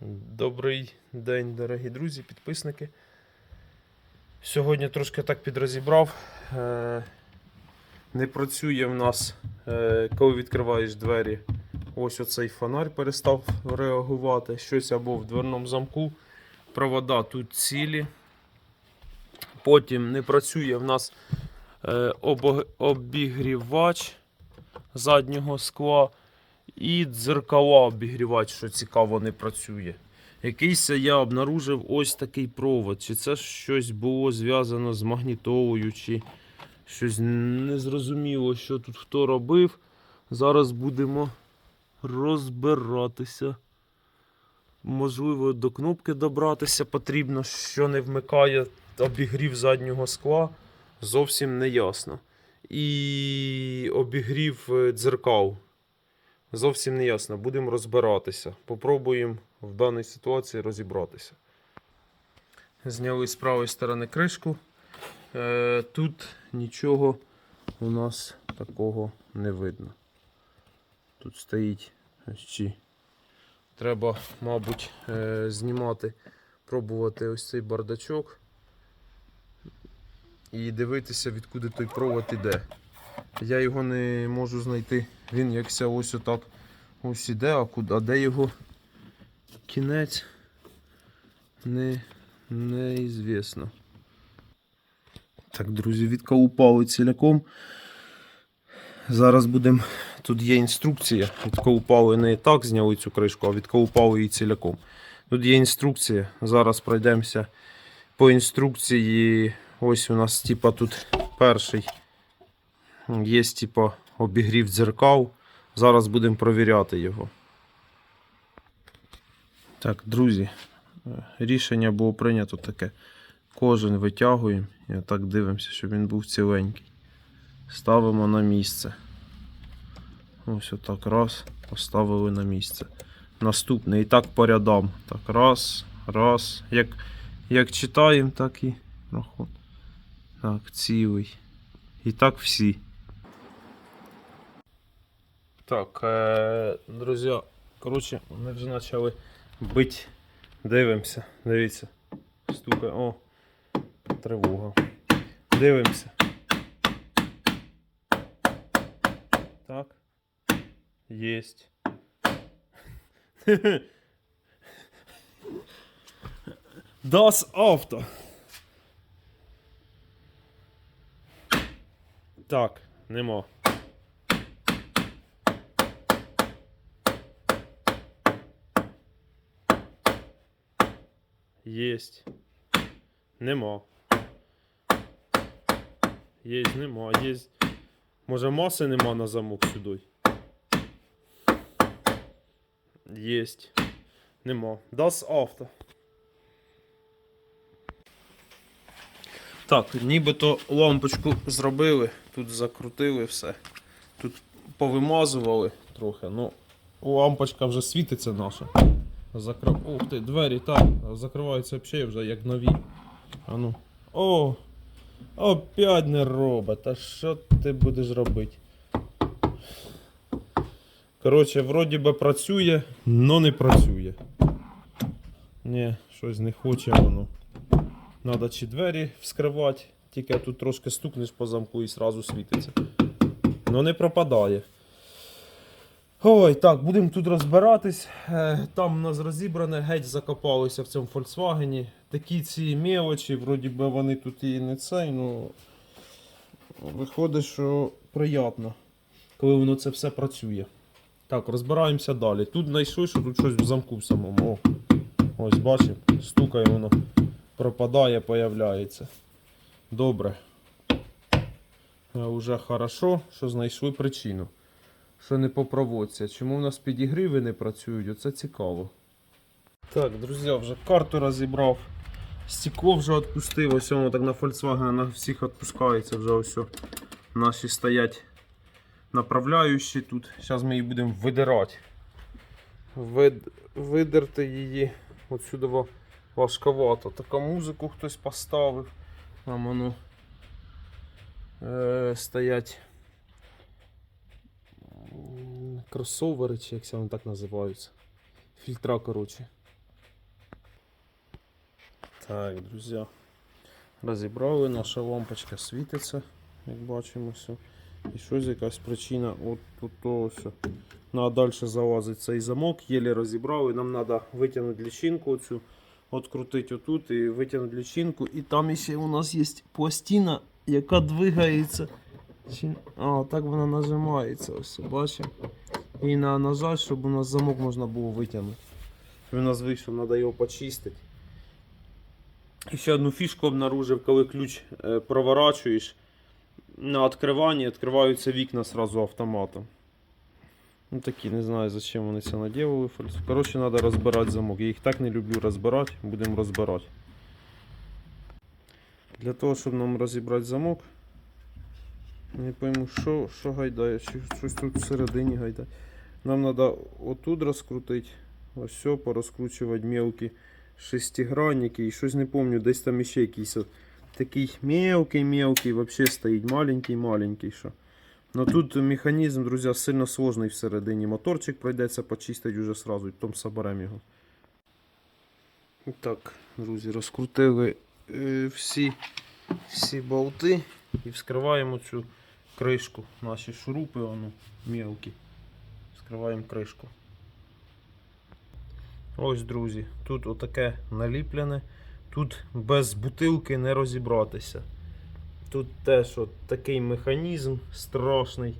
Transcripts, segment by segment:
Добрий день, дорогі друзі, підписники. Сьогодні трошки так підрозібрав. Е, Не працює в нас, е, коли відкриваєш двері. Ось оцей фонарь перестав реагувати. Щось або в дверному замку. Провода тут цілі. Потім не працює в нас е, обігрівач заднього скла. І дзеркала обігрівач, що цікаво, не працює. Якийсь я обнаружив ось такий провод. Чи це щось було зв'язано з магнітолою, чи щось незрозуміло, що тут хто робив. Зараз будемо розбиратися. Можливо, до кнопки добратися потрібно, що не вмикає обігрів заднього скла. Зовсім не ясно. І обігрів е, дзеркал. Зовсім не ясно. Будемо розбиратися. Попробуємо в даній ситуації розібратися. Зняли з правої сторони кришку. Е, тут нічого у нас такого не видно. Тут стоїть чи. Треба, мабуть, е, знімати, пробувати ось цей бардачок і дивитися, відкуди той провод іде. Я його не можу знайти. Він якся ось отак ось іде, а, куди, а де його кінець не, неізвісно. Так, друзі, відколупали ціляком. Зараз будемо. Тут є інструкція. Відколупали не і так зняли цю кришку, а відколупали її ціляком. Тут є інструкція. Зараз пройдемося по інструкції. Ось у нас типа тут перший. Є типа обігрів дзеркал. Зараз будемо провіряти його. Так, друзі, рішення було прийнято таке. Кожен витягуємо і так дивимося, щоб він був ціленький. Ставимо на місце. Ось отак раз, поставили на місце. Наступний і так по рядам. Так, раз, раз. Як, як читаємо, так і проход. Так, цілий. І так всі. Так, е, друзі, коротше, ми вже почали бити. Дивимося, дивіться. Стукає. О, тривога. Дивимося. Так. Єсть. Das Auto. Так, нема. Єсть. Нема. Єсть, нема. Єсть. Може маси нема на замок сюди. Єсть. Нема. Das Auto. Так, нібито лампочку зробили, тут закрутили все. Тут повимазували трохи, ну лампочка вже світиться наша. Закрив... Ух ти, двері так, закриваються взагалі вже як нові. А ну. О! Опять не робить. А що ти будеш робити? Коротше, вроді би працює, но не працює. Ні, щось не хоче воно. Надо чи двері вскривати, тільки тут трошки стукнеш по замку і сразу світиться. Ну не пропадає. Ой, так, будемо тут розбиратись. Е, Там у нас розібране, геть закопалися в цьому Volkswagen. Такі ці мелочі, вроді би вони тут і не цей, ну виходить, що приємно, коли воно це все працює. Так, розбираємося далі. Тут знайшли, що тут щось в замку самому. О, ось бачимо, стукає воно, пропадає, появляється. Добре. Е, Уже хорошо, що знайшли причину що не по проводці. Чому в нас підігріви не працюють? Оце цікаво. Так, друзі, вже карту розібрав. Стекло вже відпустив, ось воно так на Volkswagen на всіх відпускається вже ось. Наші стоять направляючі тут. Зараз ми її будемо видирати. Вид... Видерти її отсюди важковато. Така музику хтось поставив. Там воно е, стоять кросовери, чи як вони так називаються. Фільтра, коротше. Так, друзі. Розібрали, наша лампочка світиться, як бачимо все. І щось якась причина. От тут ось. Надо далі залазить цей замок, єлі розібрали. Нам треба витягнути лічинку оцю, открутити отут і витягнути лічинку. І там ще у нас є пластина, яка двигається. Чи- А, так вона нажимається, ось бачимо. І на нажать, щоб у нас замок можна було витягнути. Він у нас вийшов, треба його почистити. І ще одну фішку обнаружив, коли ключ е, проворачуєш на відкриванні, відкриваються вікна сразу автоматом. Ну такі, не знаю, зачем вони це наділили. Коротше, треба розбирати замок. Я їх так не люблю розбирати, будемо розбирати. Для того, щоб нам розібрати замок, не пойму, що, що гайдає, чи щось тут всередині гайдає. Нам треба отут розкрутити, ось все, порозкручувати мелкі шестигранники і щось не помню, десь там ще якийсь такий мелкий-мелкий, вообще стоїть маленький-маленький. що. Но тут механізм, друзі, сильно сложний всередині. Моторчик прийдеться почистити вже сразу, і потім соберемо його. Так, друзі, розкрутили е, всі, всі болти і вскриваємо цю кришку. Наші шурупи, воно мелкі. Вскриваємо кришку. Ось, друзі, тут отаке наліплене. Тут без бутилки не розібратися. Тут теж от такий механізм страшний.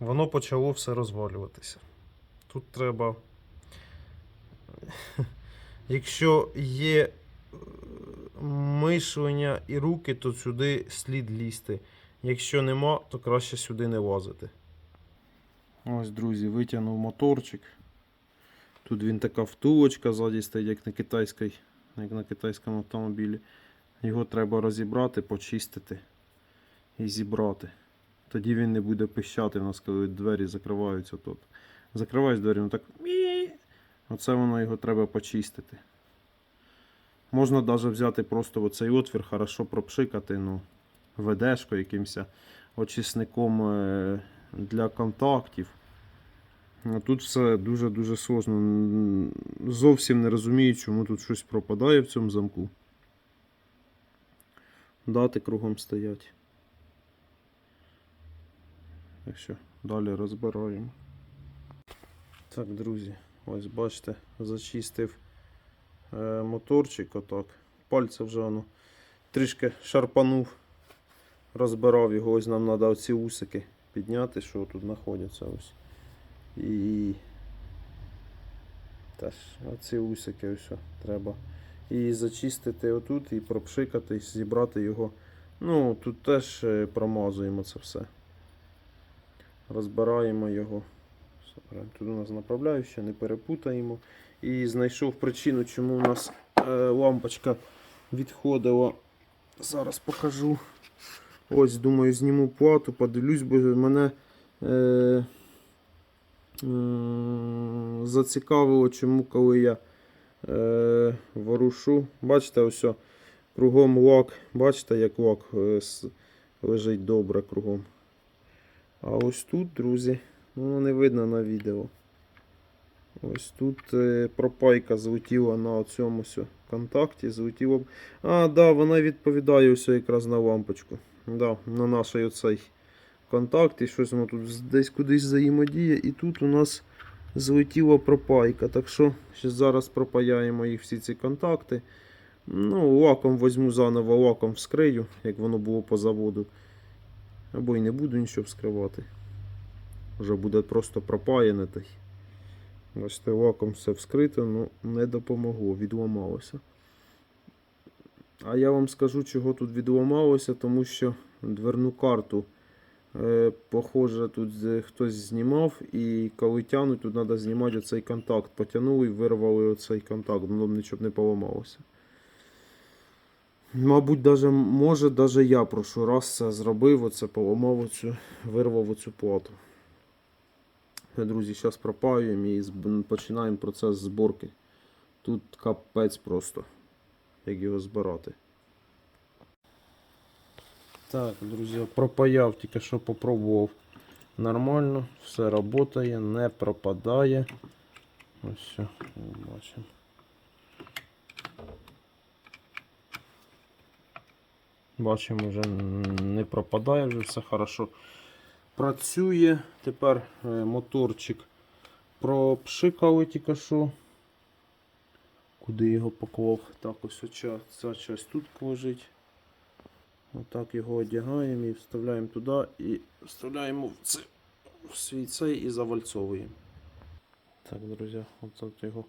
Воно почало все розвалюватися. Тут треба. Якщо є мишлення і руки, то сюди слід лізти. Якщо нема, то краще сюди не лазити. Ось, друзі, витягнув моторчик. Тут він така втулочка ззаді стоїть, як на китайській, як на китайському автомобілі. Його треба розібрати, почистити і зібрати. Тоді він не буде пищати в нас, коли двері закриваються тут. Закриваєш двері, воно так. Оце воно його треба почистити. Можна навіть взяти просто оцей отвір, хорошо пропшикати, ну, ведешко якимось очисником е, для контактів. Тут все дуже-дуже сложно. Зовсім не розумію, чому тут щось пропадає в цьому замку. Дати кругом стоять. Так що, далі розбираємо. Так, друзі, ось бачите, зачистив моторчик отак. Пальце вже воно трішки шарпанув, розбирав його, ось нам треба оці усики підняти, що тут знаходяться ось. І теж оці усики ось треба. І зачистити отут, і пропшикати, і зібрати його. Ну, тут теж е, промазуємо це все. Розбираємо його. Тут у нас направляюча, не перепутаємо. І знайшов причину, чому у нас е, лампочка відходила. Зараз покажу. Ось, думаю, зніму плату, подивлюсь, бо мене е, е, зацікавило, чому коли я е, ворушу. Бачите, ось кругом лак. Бачите, як лак е, лежить добре кругом. А ось тут, друзі, ну не видно на відео. Ось тут е, пропайка злетіла на цьому контакті. Злетіло. А, да, вона відповідає ось якраз на лампочку. Да, на наш оцей контакт. І щось воно тут десь кудись взаємодіє. І тут у нас злетіла пропайка. Так що зараз пропаяємо їх всі ці контакти. Ну, лаком візьму заново, лаком вскрию, як воно було по заводу. Або й не буду нічого вскривати. Вже буде просто пропаяне. Бачите, лаком все вскрито, ну не допомогло, відламалося. А я вам скажу, чого тут відламалося, тому що дверну карту, е, похоже, тут хтось знімав, і коли тягнуть, тут треба знімати оцей контакт. Потягнули і вирвали оцей контакт, б нічого не поламалося. Мабуть, даже, може, даже я прошу раз це зробив, оце поламав оцю, вирвав оцю плату. Друзі, зараз пропаюємо і починаємо процес зборки. Тут капець просто, як його збирати. Так, друзі, пропаяв, тільки що попробував. Нормально, все працює, не пропадає. Ось все, бачимо. Бачимо, вже не пропадає, вже все хорошо працює. Тепер е, моторчик пропшикали тільки що. Куди його поклав? Так, ось оця, ця часть тут лежить. Отак його одягаємо і вставляємо туди і вставляємо в, це, в свій цей і завальцовуємо. Так, друзі, от його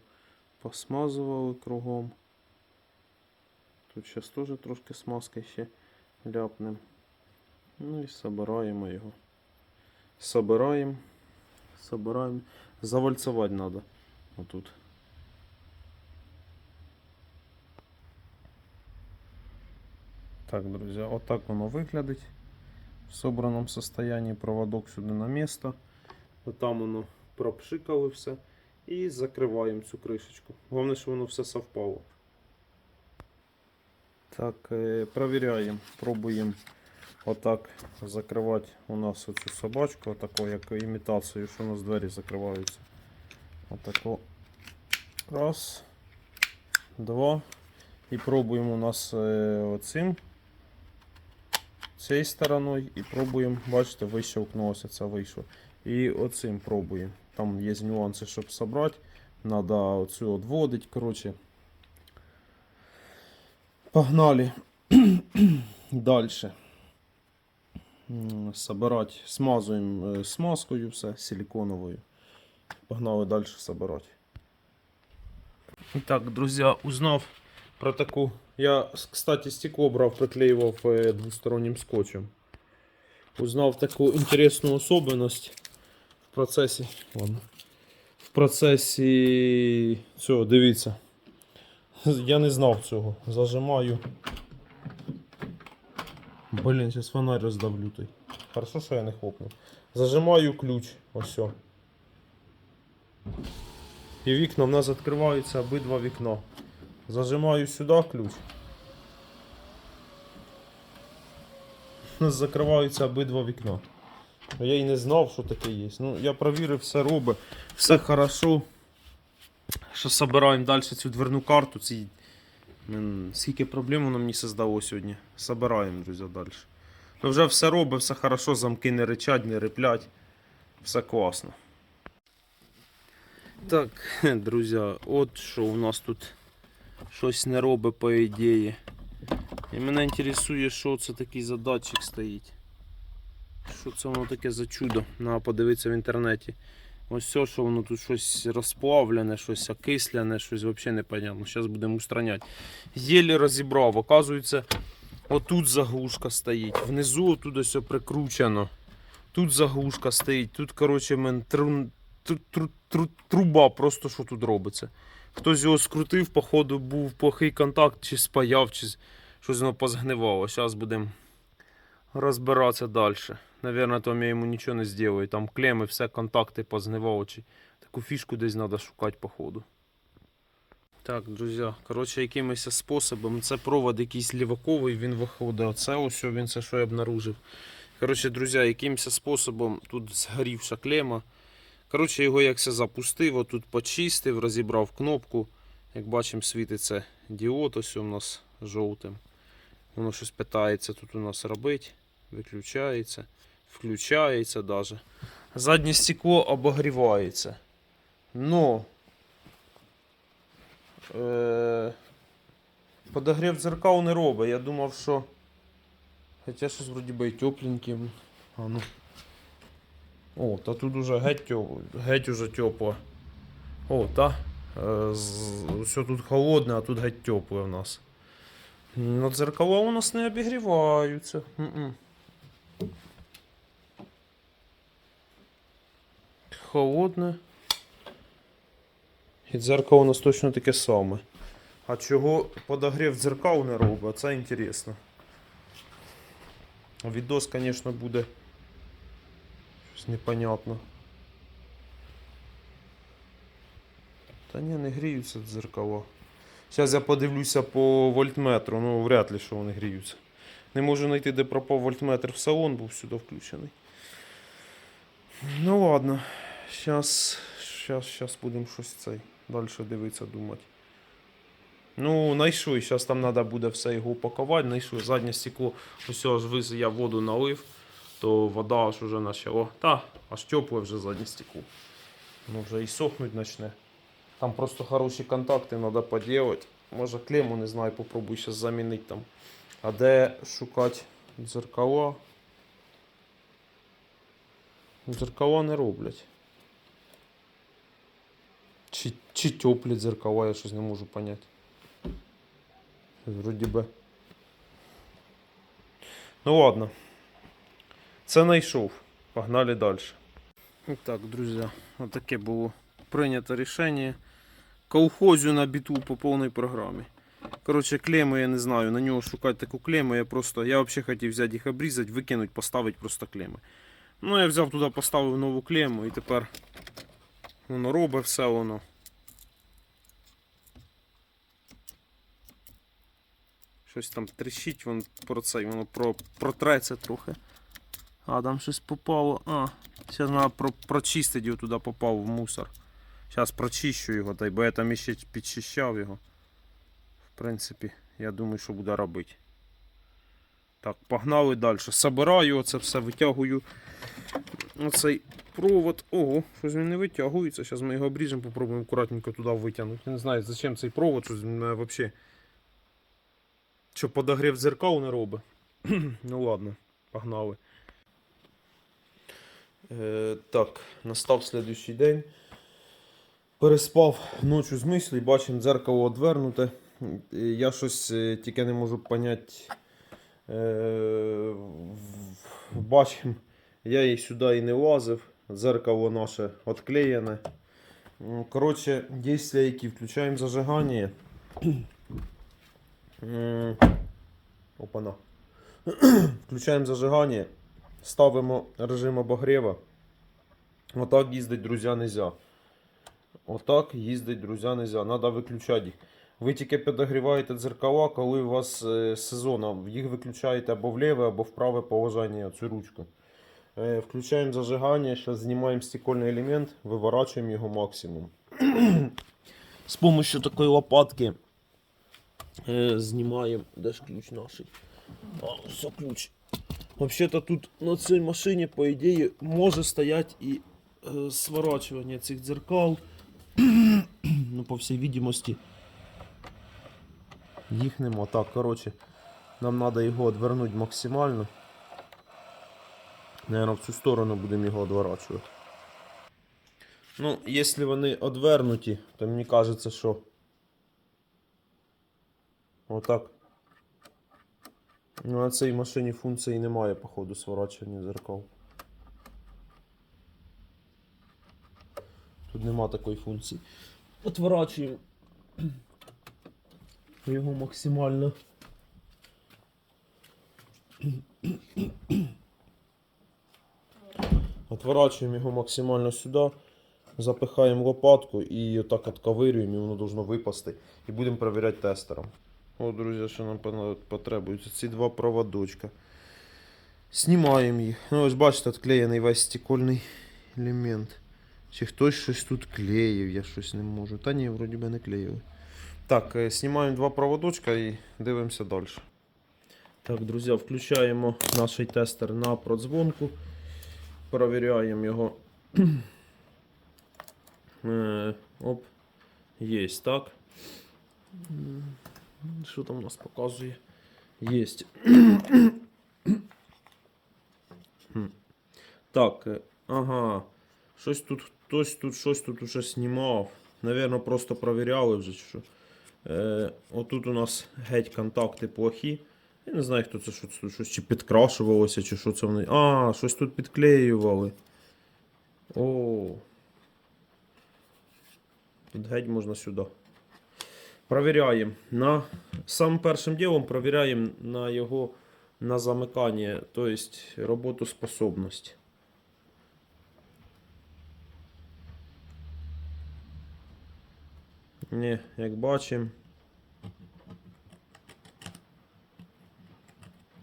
посмазували кругом. Тут зараз теж трошки смазки ще ляпнем. Ну і собираємо його. Собираємо. Собираємо. Завальцувати треба. Отут. Так, друзі, отак воно виглядить. В собраному состоянии проводок сюди на місто. Там воно пропшикали все. І закриваємо цю кришечку. Головне, щоб воно все совпало. Так, е, провіряємо, пробуємо отак закривати у нас оцю собачку, отаку, як імітацію, що у нас двері закриваються. Отако. Раз, два. І пробуємо у нас е, оцим цією стороною і пробуємо, бачите, вищовкнулося, це вийшло. І оцим пробуємо. Там є нюанси, щоб собрати. Надо оцю відводити, коротше. Погнали. Дальше. М, Собирать. Смазуємо е, смазкою все силиконовою. Погнали далі собирати. І так, друзі, узнав про таку. Я, кстати, стекло брав, приклеював е, двостороннім скотчем. Узнав таку інтересну особливість в процесі. Ладно. В процесі цього, дивіться. Я не знав цього. Зажимаю. Блін, зараз фонарь роздавлю той. Хорошо, що я не хлопнув. Зажимаю ключ. Ось. І вікна в нас відкриваються обидва вікна. Зажимаю сюди ключ. У нас закриваються обидва вікна. Я і не знав, що таке є. Ну, я провірив, все робить, все хорошо. Що собираємо далі цю дверну карту. Ці... Скільки проблем воно мені создало сьогодні. Собираємо, друзі, далі. Ну вже все робить, все хорошо, замки не ричать, не риплять. Все класно. Так, друзі, от що у нас тут щось не робить по ідеї. І мене інтересує, що це такий за датчик стоїть. Що це воно таке за чудо? Треба подивитися в інтернеті. Ось все, що воно тут щось розплавлене, щось окислене, щось взагалі непонятно. Зараз будемо устраняти. Єлі розібрав. Оказується, отут заглушка стоїть. Внизу тут все прикручено. Тут заглушка стоїть. Тут, коротше, мен тру, тру, тру, труба, просто що тут робиться. Хтось його скрутив, походу, був плохий контакт, чи спаяв, чи щось воно позгнивало. Зараз будемо розбиратися далі. Наверное, там я йому нічого не зроблю. Там клеми, все, контакти позгнивало. Чи таку фішку десь треба шукати, походу. Так, друзі, коротше, якимось способом. Це провод якийсь ліваковий, він виходить. Оце ось він це, що я обнаружив. Коротше, друзі, якимось способом тут згорівша клема. Коротше, його як все запустив, отут почистив, розібрав кнопку. Як бачимо, світиться діод, ось у нас жовтим. Воно щось питається тут у нас робити. Виключається, включається даже. Заднє стекло обогрівається. Но е- подогрів дзеркал не робить. Я думав, що. Хоча щось вроді би і тепленьке. А ну. О, та тут уже геть, геть уже тепло. О, та. Е, Все тут холодне, а тут геть тепле в нас. Ну, дзеркала у нас не обігріваються. М-м. Холодне. І дзеркало у нас точно таке саме. А чого подогрів дзеркал не робить, це інтересно. Відос, звісно, буде щось непонятно. Та ні, не гріються дзеркала. Зараз я подивлюся по вольтметру, ну вряд ли що вони гріються. Не можу знайти, де пропав вольтметр в салон, був сюди включений. Ну ладно. Зараз щас, щас будемо щось цей далі дивитися, думати. Ну, знайшли, зараз там треба буде все його упакувати. Знайшли заднє стекло. Ось аж я воду налив, то вода аж уже почала. Та, аж тепле вже заднє стекло. Ну вже і сохнуть почне. Там просто хороші контакти треба поділати. Може клему, не знаю, попробую зараз замінити там. А де шукати дзеркала? Дзеркала не роблять. Чи, чи теплі дзеркала, я щось не можу поняти. Вроді би. Ну ладно. Це знайшов. Погнали далі. Так, друзі, отаке було прийнято рішення. Колхозю на біту по повній програмі. Коротше, клеми я не знаю, на нього шукати таку клему. Я просто. Я взагалі хотів взяти їх обрізати, викинути, поставити просто клеми. Ну, я взяв туди, поставив нову клему і тепер воно робить все воно. Щось там тріщить, воно про це, воно про, протреться трохи. А, там щось попало. А, зараз треба про, прочистити його туди попав в мусор. Зараз прочищу його, бо я там іще підчищав його. В принципі, я думаю, що буде робити. Так, погнали далі. Собираю оце все, витягую оцей провод. Ого, щось він не витягується. Зараз ми його обріжемо, попробуємо акуратненько туди витягнути. Не знаю, зачем цей провод, щось мене взагалі. Що подогрів дзеркал не робить. ну ладно, погнали. Е, так, настав слідуючий день. Переспав ночі з мислі, бачимо дзеркало одвернуте. Е, Я щось е, тільки не можу поняти. Е, бачимо, я її сюди і не влазив. Дзеркало наше відклеєне. Коротше, дійства які включаємо зажигання. Опана. Включаємо зажигання, ставимо режим обогріва. Отак їздить, друзі, нельзя. Отак їздить, друзі, нельзя. Надо виключати їх. Ви тільки підогріваєте дзеркала, коли у вас е, сезон. Їх виключаєте або в ліве, або в праве положення цю ручку. Е, включаємо зажигання, зараз знімаємо стекольний елемент, виворачуємо його максимум. З допомогою такої лопатки е, знімаємо. Де ж ключ наш? А, все ключ. Взагалі-то тут на цій машині, по ідеї, може стояти і сворачування цих дзеркал. ну, по всій відомості. Їх нема. Так, коротше, нам треба його відвернути максимально. Наверно, в цю сторону будемо його відворачувати. Ну, якщо вони відвернуті, то мені кажеться, що. Отак. Ну, на цій машині функції немає, походу, сворачування зеркал. Тут нема такої функції. Отворачуємо його максимально. Отворачуємо його максимально сюди, запихаємо лопатку і отак отковирюємо, і воно должно випасти. І будемо перевіряти тестером. О, друзі, що нам потребується. Ці два проводочка. Знімаємо їх. Ну, ось бачите, відклеєний весь стекольний елемент. Чи хтось щось тут клеїв, я щось не можу. Та ні, вроді би не клеїли. Так, е, знімаємо два проводочка і дивимося далі. Так, друзі, включаємо наш тестер на продзвонку. Провіряємо його. Е, Оп. Є, так. Що там у нас показує? Єсть. Так, е, ага. Щось тут, хтось тут щось тут уже знімав. Навірно, просто провіряли вже що. Е, отут у нас геть контакти плохі. Я не знаю, хто це що щось чи підкрашувалося, чи що це вони. А, щось тут підклеювали. О. Тут геть можна сюди. Провіряємо. На самим першим ділом провіряємо на його на замикання, тобто роботоспособність. Ні, як бачимо.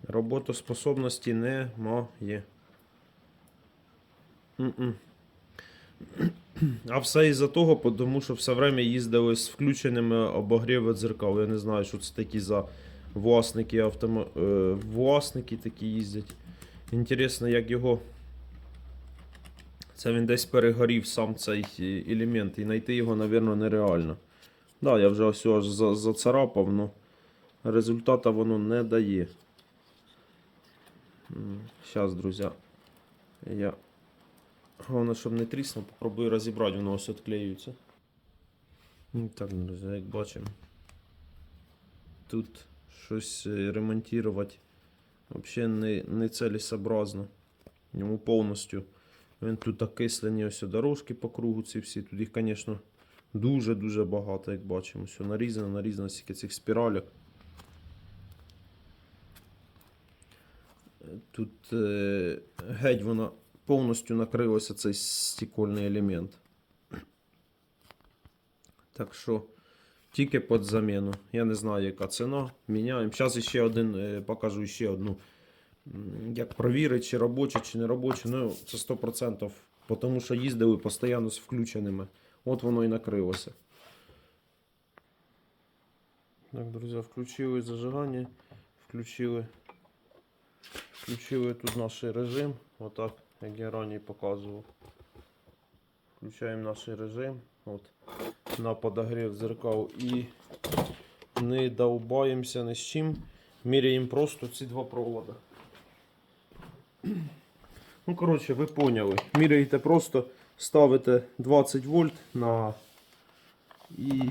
Роботоспособності немає. А все із-за того, тому що все время їздили з включеними обогріви дзеркал. Я не знаю, що це такі за власники автомо... е, власники такі їздять. Інтересно, як його. Це він десь перегорів сам цей елемент, і знайти його, мабуть, нереально. Да, я вже ось аж зацарапав, але результата воно не дає. Зараз, друзі, я Головне, щоб не тріснув, попробую розібрати, воно ось відклеюється. Ну, Так, друзі, як бачимо. Тут щось е, ремонтувати взагалі не, не цілесообразно. Йому повністю. Він тут окислені ось дорожки по кругу ці всі. Тут їх, звісно, дуже-дуже багато, як бачимо. Все нарізано, нарізано стільки цих спіралек. Е, Тут е, геть вона повністю накрилося цей стікольний елемент. Так що тільки під заміну. Я не знаю, яка ціна. Міняємо. Зараз ще один е, покажу ще одну. Як провірити, чи робоче, чи не робоче. Ну, це 100%. Тому що їздили постійно з включеними. От воно і накрилося. Так, друзі, включили зажигання. Включили. Включили тут наш режим. Отак, як я раніше показував. Включаємо наш режим. От. На подогрів зеркал і не довбаємося ні з чим. Міряємо просто ці два провода. Ну, коротше, ви поняли. Міряєте просто, ставите 20 вольт на і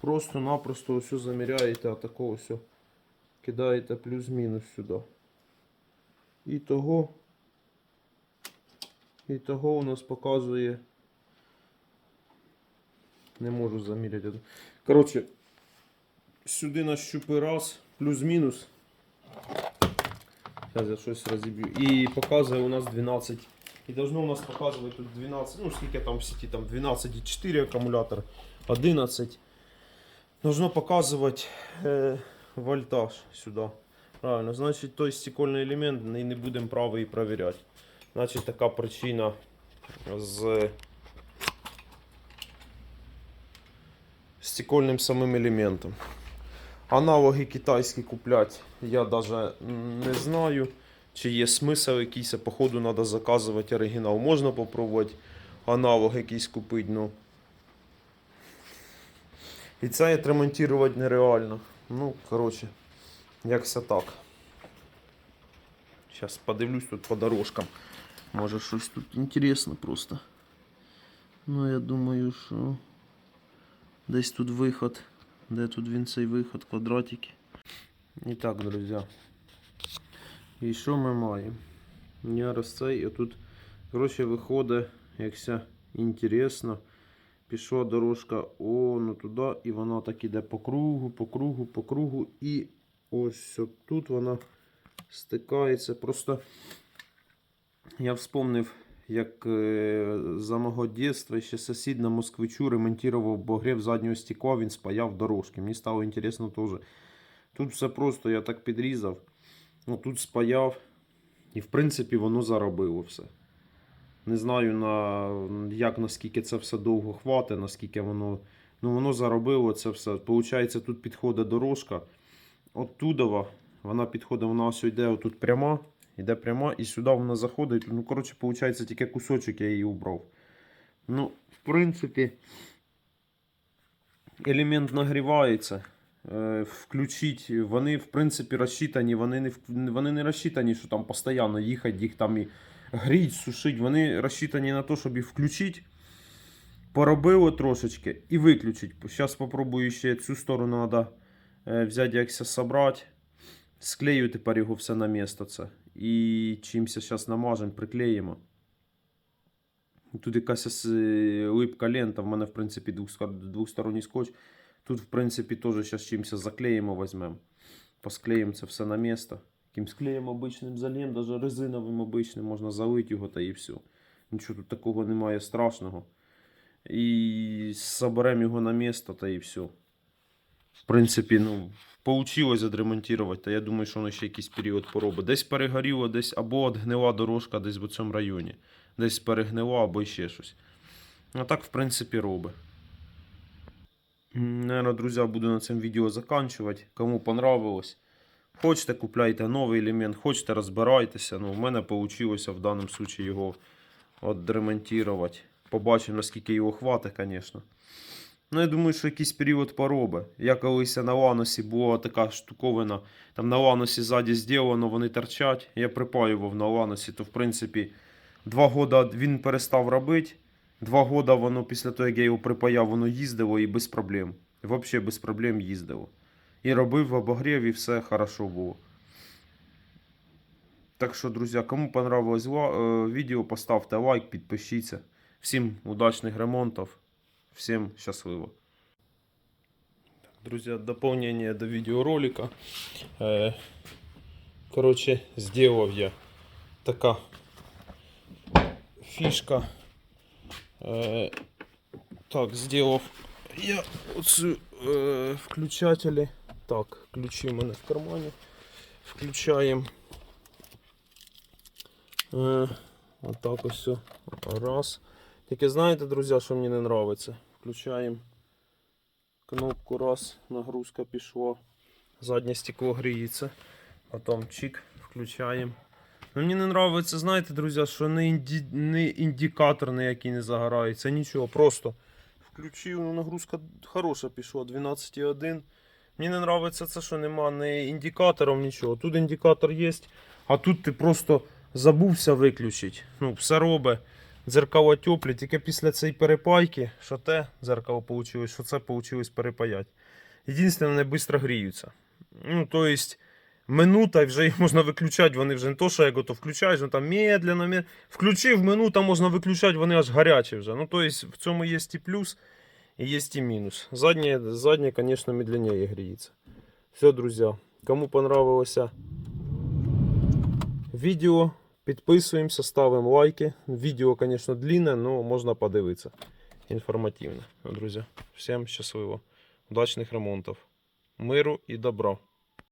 просто-напросто все заміряєте, а такого все кидаєте плюс-мінус сюди. І того, і того у нас показує. Не можу заміряти. Коротше, сюди на щупи раз, плюс-мінус. Зараз я щось розіб'ю. І показує у нас 12. І должно у нас показувати тут 12, ну скільки там в сеті, там 12,4 акумулятор, 11. Должно показувати е, вольтаж сюди. Правильно, значить той стекольний елемент не, не будемо правий перевіряти. Значить така причина з стекольним самим елементом. Аналоги китайські купляти я навіть не знаю. Чи є смисл якийсь, походу треба заказувати оригінал. Можна попробувати аналог якийсь купити, ну. І це відремонтувати нереально. Ну, коротше, якся так. Зараз подивлюсь тут по дорожкам. Може щось тут інтересне просто. Ну, я думаю, що десь тут виход. Де тут він цей виход, квадратики. І так, друзі. І що ми маємо? Зараз цей, тут, коротше, виходить, якся інтересно. Пішла дорожка ну туди, і вона так іде по кругу, по кругу, по кругу. І ось тут вона стикається. Просто я вспомнив, як е, за мого дитинства ще сусід на москвичу ремонтував обогрів заднього стекла, він спаяв дорожки. Мені стало інтересно теж. Тут все просто, я так підрізав. Ну, тут спаяв. І в принципі воно заробило все. Не знаю, на, як наскільки це все довго хватить, наскільки воно. Ну, воно заробило це все. Получається, тут підходить дорожка. Оттудова вона підходить, вона ось йде отут пряма. Йде пряма і сюди вона заходить. Ну, коротше, виходить, тільки кусочок я її убрав. Ну, в принципі, елемент нагрівається. Е, Включить, вони в принципі розчитані, вони не, вони не розчитані, що там постійно їхати, їх там і гріть, сушить. Вони розчитані на те, щоб їх включити. Поробило трошечки і виключить. Зараз спробую ще цю сторону треба взяти, якся собрати. Склею тепер його все на місце це. І чимся зараз намажемо, приклеїмо. Тут якась е, липка лента, в мене, в принципі, двосторонній скотч. Тут, в принципі, теж зараз чимся заклеїмо, візьмемо. Посклеїмо це все на місце. Якимсь клеєм обичним зальєм, навіть резиновим обичним, можна залити його та і все. Нічого тут такого немає страшного. І соберемо його на місце та і все. В принципі, ну, получилось відремонтувати, та я думаю, що воно ще якийсь період поробить. Десь перегоріло, десь або от гнила дорожка десь в цьому районі. десь перегнила або ще щось. А так, в принципі, робить. Наверное, друзі, буду на цьому відео заканчувати. Кому понравилось, хочете купляйте новий елемент, хочете розбирайтеся. Ну, в мене вийшло в даному випадку його відремонтувати. Побачимо, наскільки його хватить, звісно. Ну, я думаю, що якийсь період пороби. Я колись на ланосі була така штуковина, там на ланосі ззаді зроблено, вони торчать. Я припаював на ланосі, то в принципі два года він перестав робити. Два года воно після того, як я його припаяв, воно їздило і без проблем. Взагалі без проблем їздило. І робив обогрів, і все хорошо було. Так що, друзі, кому понравилось е, відео, поставте лайк, підпишіться. Всім удачних ремонтів. Всем счастливо. Друзья, дополнение до видеоролика. Э, Короче, сделал я така фишка. Э, Так, сделав я оцю э, включателі. Так, ключі в мене в кармані. Включаємо. Е, Отак ось. все. Раз. Тільки знаєте, друзі, що мені не подобається? Включаємо кнопку раз, нагрузка пішла. Заднє стекло гріється. Потім чик, включаємо. Ну, мені не подобається, знаєте, друзі, що не, інді... не індикатор ніякий не загорається, нічого. Просто включив, ну, нагрузка хороша пішла, 12,1. Мені не подобається це, що нема ні індикаторів, нічого. Тут індикатор є, а тут ти просто забувся виключити. Ну, все робить. Дзеркало теплі, тільки після цієї перепайки, що те дзеркало вийшло, що це вийшло перепаяти. Єдине, вони швидко гріються. Ну, то минута і вже їх можна виключати, вони вже не то, що як ото включаєш, ну там медленно, медленно. Включив минута, можна виключати, вони аж гарячі вже. Ну, то есть, в цьому є і плюс, і є і мінус. Заднє, заднє звісно, медленніше гріється. Все, друзі, кому понравилося відео, підписуємося, ставимо лайки. Відео, звісно, длинне, але можна подивитися. Інформативне. Ну, Друзі, всім щасливо. Удачних ремонтів. Миру і добра.